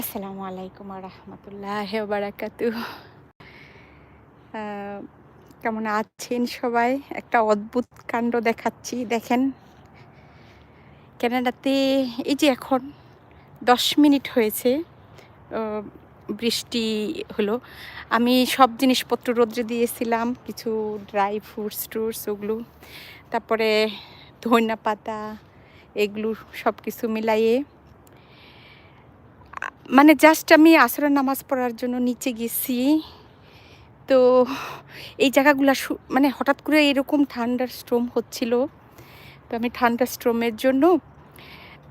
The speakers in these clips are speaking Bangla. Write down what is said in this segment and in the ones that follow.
আসসালামু আলাইকুম রহমতুল্লাহ বারাকাতু কেমন আছেন সবাই? একটা অদ্ভুত কাণ্ড দেখাচ্ছি, দেখেন। ক্যানাডাতে এই যে এখন দশ মিনিট হয়েছে বৃষ্টি হলো। আমি সব জিনিসপত্র রোদ্রে দিয়েছিলাম, কিছু ড্রাই ফ্রুটস ট্রুটস ওগুলো, তারপরে ধনিয়া পাতা, এগুলো সব কিছু মিলাইয়ে মানে জাস্ট আমি আসরের নামাজ পড়ার জন্য নিচে গেছি। তো এই জায়গাগুলো মানে হঠাৎ করে এরকম ঠান্ডার স্ট্রোম হচ্ছিল। তো আমি ঠান্ডার স্ট্রোমের জন্য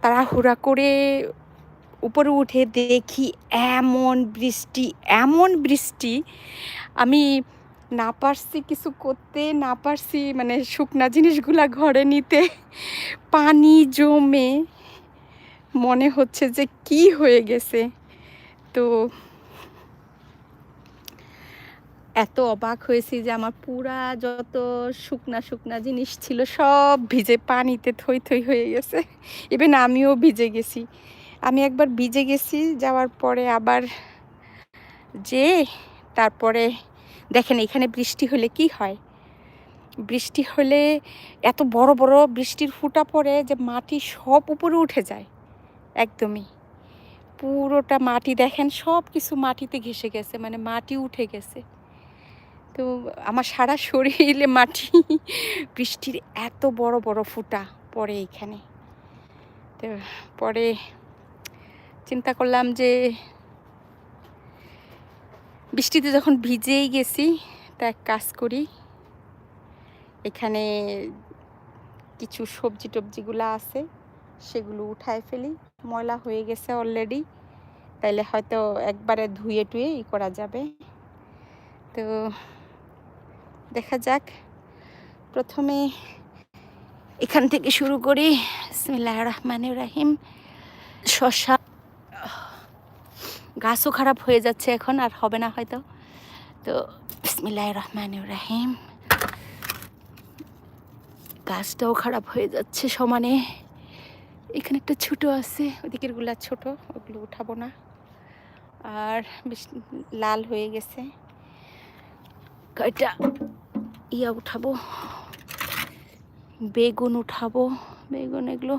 তাড়াহুড়া করে উপরে উঠে দেখি এমন বৃষ্টি এমন বৃষ্টি। আমি না পারছি কিছু করতে, না পারছি মানে শুকনা জিনিসগুলা ঘরে নিতে। পানি জমে। মনে হচ্ছে যে কি হয়ে গেছে। তো এত অবাক হয়েছি যে আমার পুরা যত শুকনা শুকনা জিনিস ছিল সব ভিজে পানিতে থই থই হয়ে গেছে। ইভেন আমিও ভিজে গেছি। আমি একবার ভিজে গেছি, যাওয়ার পরে আবার যে তারপরে দেখেন এখানে বৃষ্টি হলে কি হয়? বৃষ্টি হলে এত বড় বড় বৃষ্টির ফুটা পড়ে যে মাটি সব উপরে উঠে যায়। একদমই। পুরোটা মাটি দেখেন সব কিছু মাটিতে ঘেসে গেছে মানে মাটি উঠে গেছে। তো আমার সারা শরীরে মাটি, বৃষ্টির এত বড় বড় ফুটা পড়ে এইখানে তো পরে চিন্তা করলাম যে, বৃষ্টিতে যখন ভিজেই গেছি, তা এক কাজ করি। এখানে কিছু সবজি টবজিগুলো আছে। সেগুলো উঠায় ফেলি। ময়লা হয়ে গেছে অলরেডি তাইলে হয়তো একবারে ধুয়ে টুয়ে ই করা যাবে। তো দেখা যাক। প্রথমে এখান থেকে শুরু করি। বিসমিল্লাহ রহমান রাহিম। শশা। গাছও খারাপ হয়ে যাচ্ছে এখন, আর হবে না হয়তো। তো বিসমিল্লাহ রহমান রাহিম। গাছটাও খারাপ হয়ে যাচ্ছে সমানে। এখানে একটা ছোটো আছে। ওদিকেরগুলা ছোটো, ওগুলো উঠাবো না। আর বেশ লাল হয়ে গেছে। কয়টা? ইয়া উঠাবো। বেগুন উঠাবো। বেগুন এগুলো